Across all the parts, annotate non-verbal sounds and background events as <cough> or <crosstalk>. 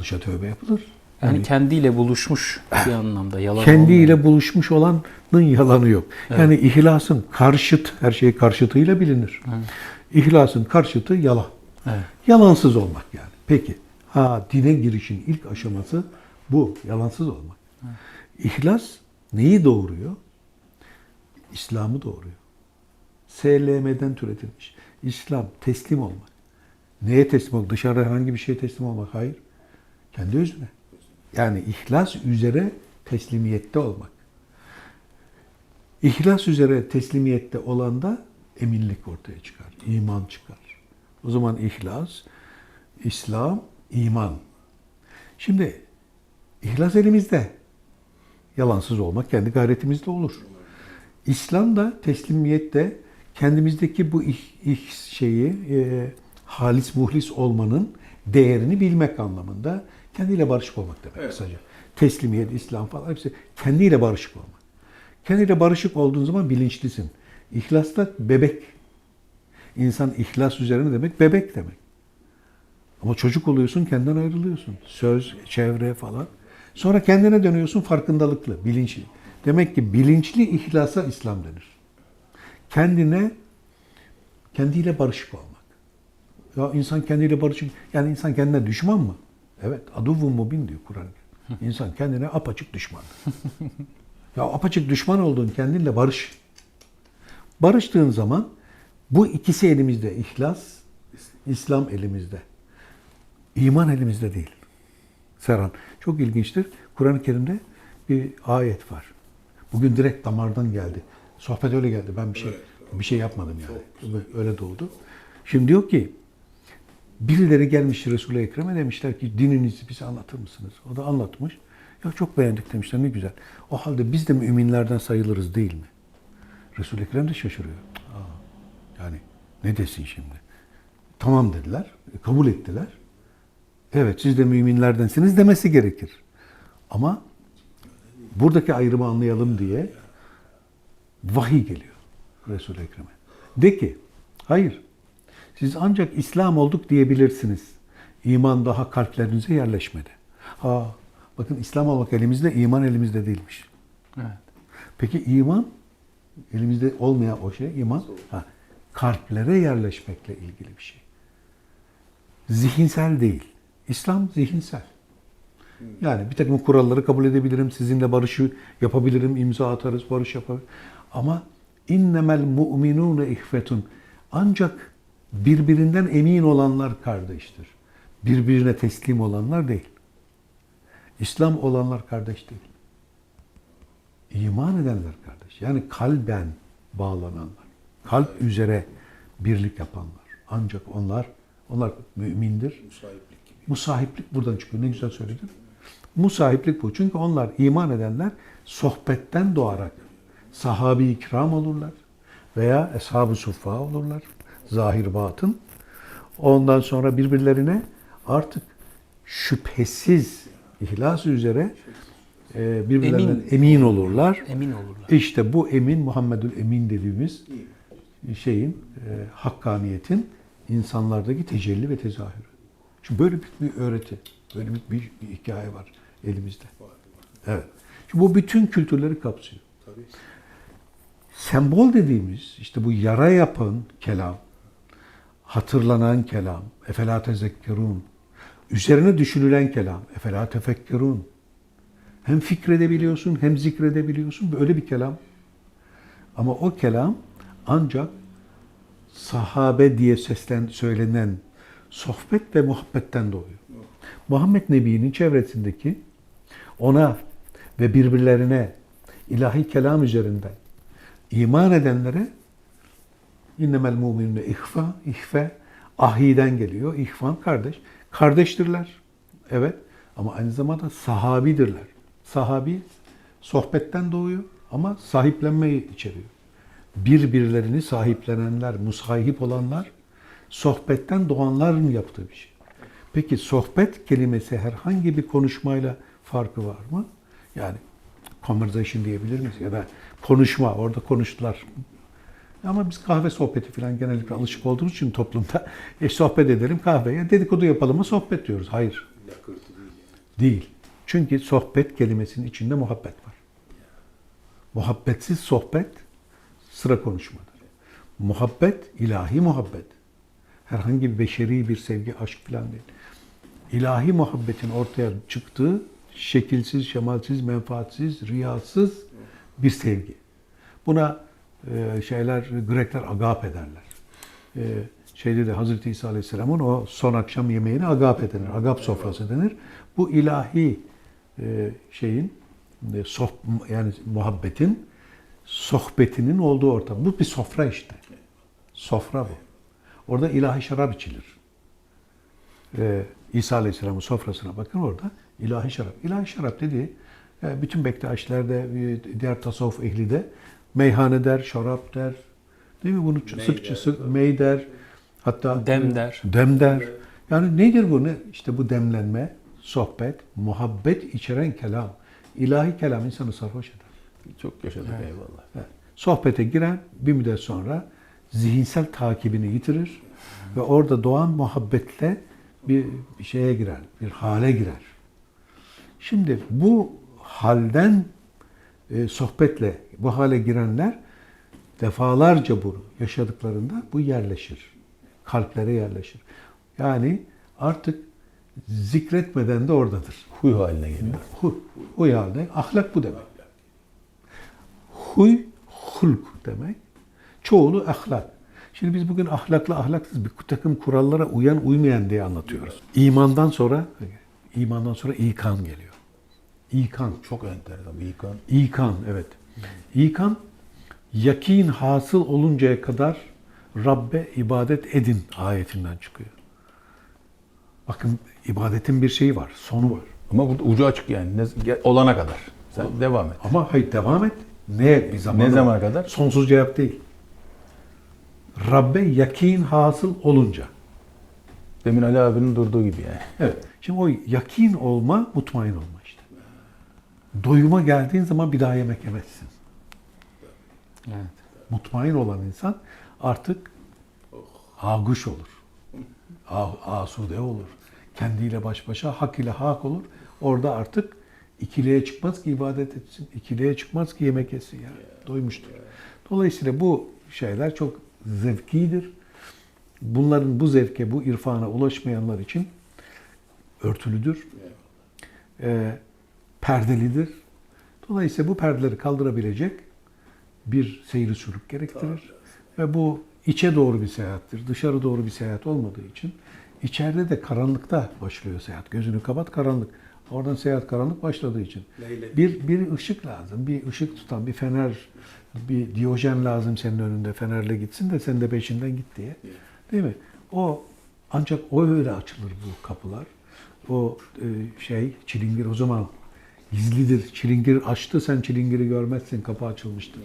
yanlışa tövbe yapılır. Yani kendiyle buluşmuş bir anlamda yalan Kendiyle olmayan. buluşmuş olanın yalanı yok. Yani ihlasın karşıt, her şey karşıtıyla bilinir. İhlasın karşıtı yalan. Evet. Yalansız olmak yani. Peki, ha dine girişin ilk aşaması bu, yalansız olmak. İhlas neyi doğuruyor? İslam'ı doğuruyor. SLM'den türetilmiş. İslam, teslim olmak. Neye teslim olmak? Dışarıda herhangi bir şeye teslim olmak. Hayır. Kendi özüne. Yani ihlas üzere teslimiyette olmak. İhlas üzere teslimiyette olan da eminlik ortaya çıkar. iman çıkar. O zaman ihlas, İslam, iman. Şimdi ihlas elimizde. Yalansız olmak kendi gayretimizde olur. İslam da teslimiyette kendimizdeki bu ih, ih şeyi e, halis muhlis olmanın değerini bilmek anlamında kendiyle barışık olmak demek Evet. kısaca. Teslimiyet, İslam falan hepsi kendiyle barışık olmak. Kendiyle barışık olduğun zaman bilinçlisin. İhlas da bebek. İnsan ihlas üzerine demek bebek demek. Ama çocuk oluyorsun kendinden ayrılıyorsun. Söz, çevre falan. Sonra kendine dönüyorsun farkındalıklı, bilinçli. Demek ki bilinçli ihlasa İslam denir. Kendine, kendiyle barışık olmak. Ya insan kendiyle barışık, yani insan kendine düşman mı? Evet, aduvun mubin diyor Kur'an. İnsan kendine apaçık düşman. <laughs> ya apaçık düşman olduğun kendinle barış. Barıştığın zaman bu ikisi elimizde. İhlas, İslam elimizde. İman elimizde değil. Serhan. Çok ilginçtir. Kur'an-ı Kerim'de bir ayet var. Bugün direkt damardan geldi. Sohbet öyle geldi. Ben bir şey bir şey yapmadım yani. Öyle doğdu. Şimdi diyor ki birileri gelmiş Resul-i Ekrem'e demişler ki dininizi bize anlatır mısınız? O da anlatmış. Ya çok beğendik demişler ne güzel. O halde biz de müminlerden sayılırız değil mi? Resul-i Ekrem de şaşırıyor. Aa, yani ne desin şimdi? Tamam dediler. e, Kabul ettiler. Evet siz de müminlerdensiniz demesi gerekir. Ama buradaki ayrımı anlayalım diye vahiy geliyor Resul-i Ekrem'e. De ki, hayır, siz ancak İslam olduk diyebilirsiniz. İman daha kalplerinize yerleşmedi. Ha, bakın İslam olmak elimizde, iman elimizde değilmiş. Evet. Peki iman, elimizde olmayan o şey, iman, ha, kalplere yerleşmekle ilgili bir şey. Zihinsel değil. İslam zihinsel. Yani bir takım kuralları kabul edebilirim, sizinle barışı yapabilirim, imza atarız, barış yaparız. Ama innemel mu'minune ihvetun. Ancak birbirinden emin olanlar kardeştir. Birbirine teslim olanlar değil. İslam olanlar kardeş değil. İman edenler kardeş. Yani kalben bağlananlar. Kalp üzere birlik yapanlar. Ancak onlar onlar mümindir. Musahiplik gibi. Musahiplik buradan çıkıyor. Ne güzel söyledin. Musahiplik bu. Çünkü onlar iman edenler sohbetten doğarak sahabi kiram olurlar veya eshab-ı suffa olurlar. Zahir batın. Ondan sonra birbirlerine artık şüphesiz ihlas üzere e, birbirlerinden Emin. emin olurlar. Emin olurlar. İşte bu emin Muhammedül Emin dediğimiz şeyin e, hakkaniyetin insanlardaki tecelli ve tezahürü. Şimdi böyle bir, bir öğreti, böyle bir, bir, bir hikaye var elimizde. Evet. Şimdi bu bütün kültürleri kapsıyor. Tabii. Sembol dediğimiz işte bu yara yapan kelam, hatırlanan kelam, efela tezekkerun, üzerine düşünülen kelam, efela tefekkerun. Hem fikredebiliyorsun hem zikredebiliyorsun. Böyle bir kelam. Ama o kelam ancak sahabe diye seslen söylenen sohbet ve muhabbetten doğuyor. Muhammed Nebi'nin çevresindeki ona ve birbirlerine ilahi kelam üzerinden iman edenlere innemel mu'minune ihfa, ihfe, ahiden geliyor. İhvan kardeş. Kardeştirler. Evet. Ama aynı zamanda sahabidirler. Sahabi sohbetten doğuyor ama sahiplenmeyi içeriyor. Birbirlerini sahiplenenler, musahip olanlar sohbetten doğanların yaptığı bir şey. Peki sohbet kelimesi herhangi bir konuşmayla farkı var mı? Yani conversation diyebilir miyiz? Ya da konuşma, orada konuştular. Ama biz kahve sohbeti falan genellikle alışık olduğumuz için toplumda <laughs> e, sohbet edelim kahve. Ya dedikodu yapalım mı sohbet diyoruz. Hayır. Değil. Çünkü sohbet kelimesinin içinde muhabbet var. Muhabbetsiz sohbet sıra konuşmadır. Muhabbet ilahi muhabbet. Herhangi bir beşeri bir sevgi, aşk falan değil. İlahi muhabbetin ortaya çıktığı şekilsiz, şemalsiz, menfaatsiz, riyasız bir sevgi. Buna e, şeyler Grekler agap ederler. E, şeyde de Hazreti İsa Aleyhisselam'ın o son akşam yemeğine agap denir. Agap sofrası denir. Bu ilahi e, şeyin e, soh, yani muhabbetin sohbetinin olduğu ortam. Bu bir sofra işte. Sofra bu. Orada ilahi şarap içilir. Ee, İsa Aleyhisselam'ın sofrasına bakın orada ilahi şarap. İlahi şarap dediği e, bütün Bektaşiler de e, diğer tasavvuf ehli de meyhane der, şarap der. Değil mi? Bunu sıkça sık mey der. Hatta Dem der. Dem der. Yani nedir bu? Ne? İşte bu demlenme, sohbet, muhabbet içeren kelam. İlahi kelam insanı sarhoş eder. Çok yaşadık eyvallah. Evet. Sohbete giren bir müddet sonra zihinsel takibini yitirir ve orada doğan muhabbetle bir bir şeye girer, bir hale girer. Şimdi bu halden e, sohbetle bu hale girenler defalarca bunu yaşadıklarında bu yerleşir. Kalplere yerleşir. Yani artık zikretmeden de oradadır. Huy haline geliyor. Huy, huy halde ahlak bu demek. Huy, hulk demek. Çoğulu ahlak. Şimdi biz bugün ahlaklı ahlaksız bir takım kurallara uyan uymayan diye anlatıyoruz. İmandan sonra imandan sonra ikan geliyor. İkan. Çok enteresan. Bir yıkan. İkan evet. İkan yakin hasıl oluncaya kadar Rabbe ibadet edin ayetinden çıkıyor. Bakın ibadetin bir şeyi var, sonu var. Ama burada ucu açık yani. Ne, olana kadar. Sen devam et. Ama hayır devam et. Ne bir zaman? Ne zamana kadar? Sonsuz cevap değil. Rabbe yakin hasıl olunca. Demin Ali abinin durduğu gibi yani. Evet. Şimdi o yakin olma, mutmain olma. Doyuma geldiğin zaman bir daha yemek yemezsin. Evet. Mutmain olan insan artık aguş olur. Asude olur. Kendiyle baş başa, hak ile hak olur. Orada artık ikiliye çıkmaz ki ibadet etsin. ikiliye çıkmaz ki yemek yesin yani. Doymuştur. Dolayısıyla bu şeyler çok zevkidir. Bunların bu zevke, bu irfana ulaşmayanlar için örtülüdür. Ee, perdelidir. Dolayısıyla bu perdeleri kaldırabilecek bir seyri sülük gerektirir. Ve bu içe doğru bir seyahattir. Dışarı doğru bir seyahat olmadığı için içeride de karanlıkta başlıyor seyahat. Gözünü kapat karanlık. Oradan seyahat karanlık başladığı için. Bir, bir ışık lazım. Bir ışık tutan, bir fener, bir diyojen lazım senin önünde. Fenerle gitsin de sen de peşinden git diye. Değil mi? O ancak o öyle açılır bu kapılar. O e, şey çilingir o zaman gizlidir. Çilingir açtı sen çilingiri görmezsin kapı açılmıştır.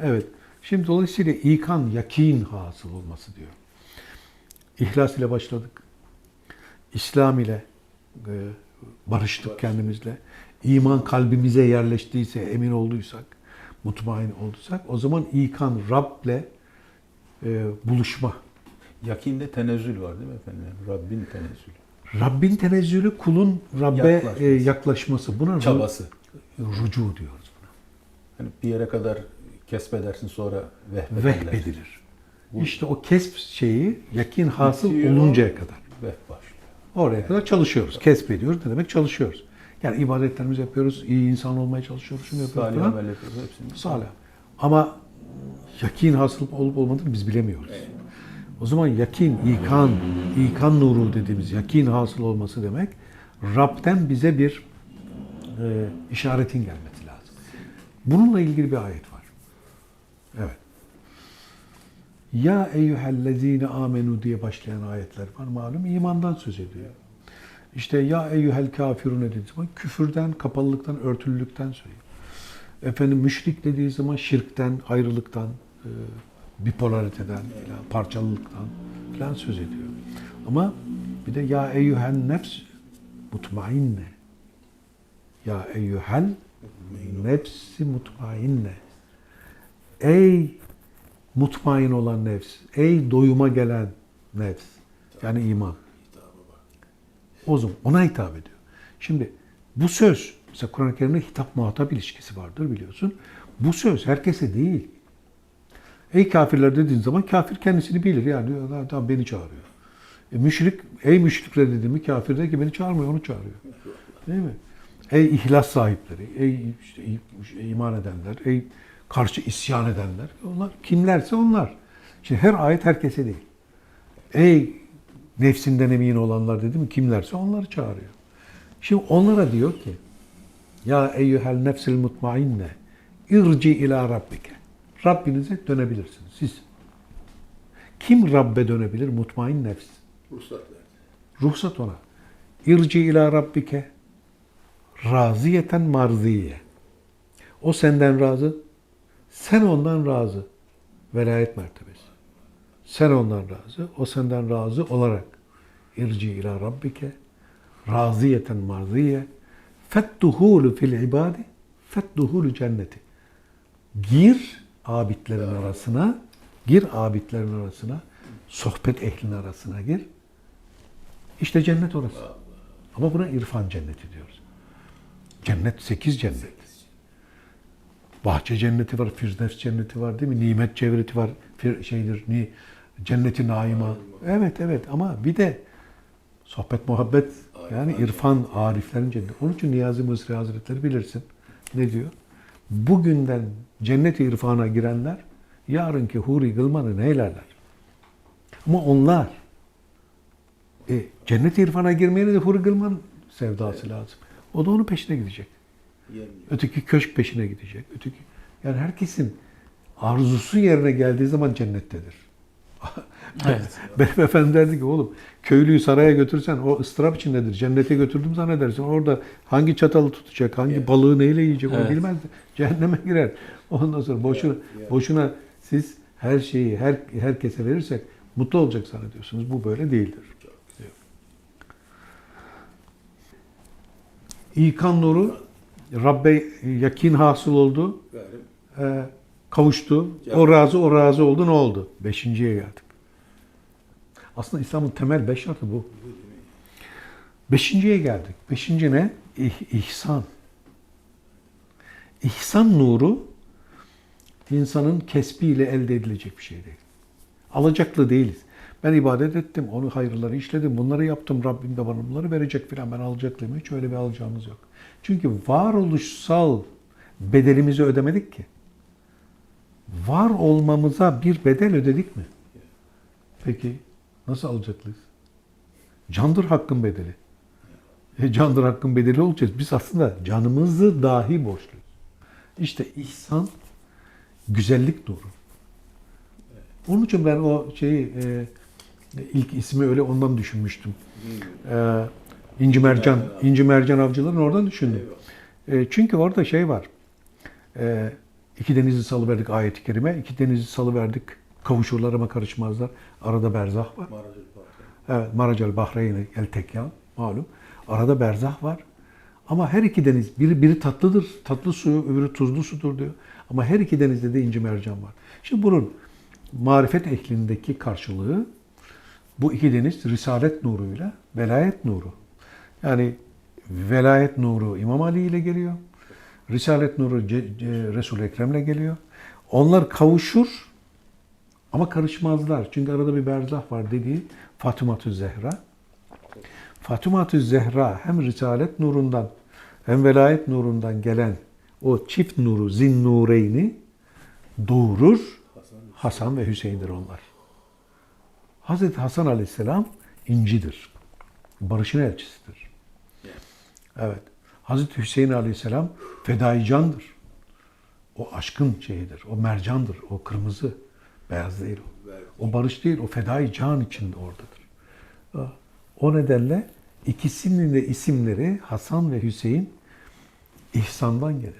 Evet. Şimdi dolayısıyla ikan, yakin hasıl olması diyor. İhlas ile başladık. İslam ile e, barıştık kendimizle. İman kalbimize yerleştiyse, emin olduysak, mutmain olduysak o zaman ikan, Rab'le e, buluşma. Yakinde tenezzül var değil mi efendim? Rabbin tenezzülü. Rabbin tenezzülü kulun Rabbe Yaklaşması. e, yaklaşması. Buna Çabası. rucu diyoruz buna. Hani bir yere kadar kesbedersin sonra vehbederler. Vehbedilir. İşte o kesp şeyi yakin hasıl Bitiyor. oluncaya kadar. Veh başlıyor. Oraya kadar çalışıyoruz. Kesbediyoruz. Ne demek çalışıyoruz? Yani ibadetlerimizi yapıyoruz. iyi insan olmaya çalışıyoruz. Şunu yapıyoruz Salih amel yapıyoruz hepsini. Salih. Ama yakin hasıl olup olmadığını biz bilemiyoruz. O zaman yakin, ikan, ikan nuru dediğimiz yakin hasıl olması demek Rab'den bize bir e, işaretin gelmesi lazım. Bununla ilgili bir ayet var. Evet. Ya eyyühellezine amenu diye başlayan ayetler var malum imandan söz ediyor. İşte ya eyyühel kafirun dediği zaman küfürden, kapalılıktan, örtülülükten söylüyor. Efendim müşrik dediği zaman şirkten, ayrılıktan, e, bipolariteden, parçalılıktan falan söz ediyor. Ama bir de ya eyyühen nefs mutmainne. Ya eyyühel nefsi mutmainne. Ey mutmain olan nefs, ey doyuma gelen nefs, yani iman. O zaman ona hitap ediyor. Şimdi bu söz, mesela Kur'an-ı Kerim'de hitap muhatap ilişkisi vardır biliyorsun. Bu söz herkese değil. Ey kafirler dediğin zaman kafir kendisini bilir. Yani diyor, "Ha, tamam beni çağırıyor. E, müşrik, ey müşrikler dediğimi kafir de ki beni çağırmıyor, onu çağırıyor. Değil mi? Ey ihlas sahipleri, ey işte, i- iman edenler, ey karşı isyan edenler. Onlar kimlerse onlar. Şimdi her ayet herkese değil. Ey nefsinden emin olanlar dedi mi kimlerse onları çağırıyor. Şimdi onlara diyor ki ya eyyuhel nefsil mutmainne irci ila rabbike. Rabbinize dönebilirsiniz siz. Kim Rabbe dönebilir? Mutmain nefs. Ruhsat verdi. Ruhsat ona. İrci ila rabbike raziyeten marziye. O senden razı, sen ondan razı. Velayet mertebesi. Sen ondan razı, o senden razı olarak. İrci ila rabbike raziyeten marziye. Fettuhulu fil ibadi fettuhulu cenneti. Gir abidlerin arasına, gir abidlerin arasına, sohbet ehlinin arasına gir. İşte cennet orası. Ama buna irfan cenneti diyoruz. Cennet sekiz cennet. Bahçe cenneti var, Firdevs cenneti var değil mi? Nimet cenneti var, şeydir, ni, cenneti naima. Evet evet ama bir de sohbet muhabbet yani irfan ariflerin cenneti. Onun için Niyazi Mısri Hazretleri bilirsin. Ne diyor? Bugünden cennet-i irfana girenler yarınki huri gılmanı neylerler? Ama onlar e, cennet-i irfana girmeyene de huri gılman sevdası lazım. O da onun peşine gidecek. Yemiyor. Öteki köşk peşine gidecek. Öteki yani herkesin arzusu yerine geldiği zaman cennettedir. <laughs> Evet. <laughs> Benim efendim derdi ki oğlum köylüyü saraya götürsen o ıstırap içindedir. Cennete götürdüm zannedersin. Orada hangi çatalı tutacak, hangi Evet. balığı neyle yiyecek onu Evet. bilmez. Cehenneme girer. <laughs> Ondan sonra boşuna evet. boşuna siz her şeyi her herkese verirsek mutlu olacak zannediyorsunuz. Bu böyle değildir. diyor. İkan nuru Rabbe yakin hasıl oldu. Ee, kavuştu. O razı, o razı oldu. Ne oldu? Beşinciye geldik. Aslında İslam'ın temel beş şartı bu. Beşinciye geldik. Beşinci ne? İh- İhsan. İhsan nuru insanın kesbiyle elde edilecek bir şey değil. Alacaklı değiliz. Ben ibadet ettim, onu hayırları işledim, bunları yaptım, Rabbim de bana bunları verecek filan. Ben alacaklıyım. Hiç öyle bir alacağımız yok. Çünkü varoluşsal bedelimizi ödemedik ki. Var olmamıza bir bedel ödedik mi? Peki nasıl alacaklıyız? Candır hakkın bedeli. E, candır hakkın bedeli olacağız. Biz aslında canımızı dahi borçluyuz. İşte ihsan güzellik nuru. Onun için ben o şeyi e, ilk ismi öyle ondan düşünmüştüm. E, İnci Mercan, İnci Mercan avcıların oradan düşündüm. E, çünkü orada şey var. E, iki denizi salıverdik ayeti kerime. iki denizi salıverdik. Kavuşurlar ama karışmazlar. Arada berzah var. Maracı Fatih. Evet, Maracel Bahreyni El Tekyan malum. Arada berzah var. Ama her iki deniz, biri, biri tatlıdır, tatlı suyu, öbürü tuzlu sudur diyor. Ama her iki denizde de inci mercan var. Şimdi bunun marifet ehlindeki karşılığı bu iki deniz risalet nuruyla velayet nuru. Yani velayet nuru İmam Ali ile geliyor. Risalet nuru Resul-i Ekrem'le geliyor. Onlar kavuşur ama karışmazlar. Çünkü arada bir berzah var dediği Fatıma-tü Zehra. Fatıma-tü Zehra hem Risalet nurundan hem velayet nurundan gelen o çift nuru, zin nureyni doğurur. Hasan ve Hüseyin'dir onlar. Hazreti Hasan Aleyhisselam incidir. Barışın elçisidir. Evet. Hazreti Hüseyin Aleyhisselam fedai candır. O aşkın şeyidir. O mercandır. O kırmızı. Beyaz değil o. O barış değil. O fedai can içinde oradadır. O nedenle ikisinin de isimleri Hasan ve Hüseyin ihsandan gelir.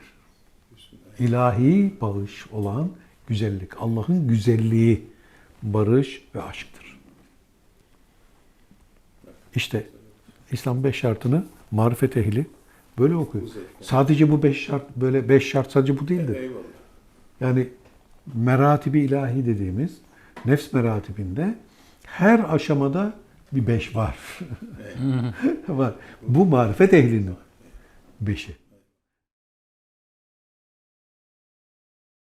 İlahi bağış olan güzellik. Allah'ın güzelliği, barış ve aşktır. İşte İslam beş şartını marifet ehli böyle okuyor. Sadece bu beş şart, böyle beş şart sadece bu değildir. Eyvallah. Yani meratibi ilahi dediğimiz nefs meratibinde her aşamada bir beş var. <laughs> var. Bu marifet ehlinin beşi.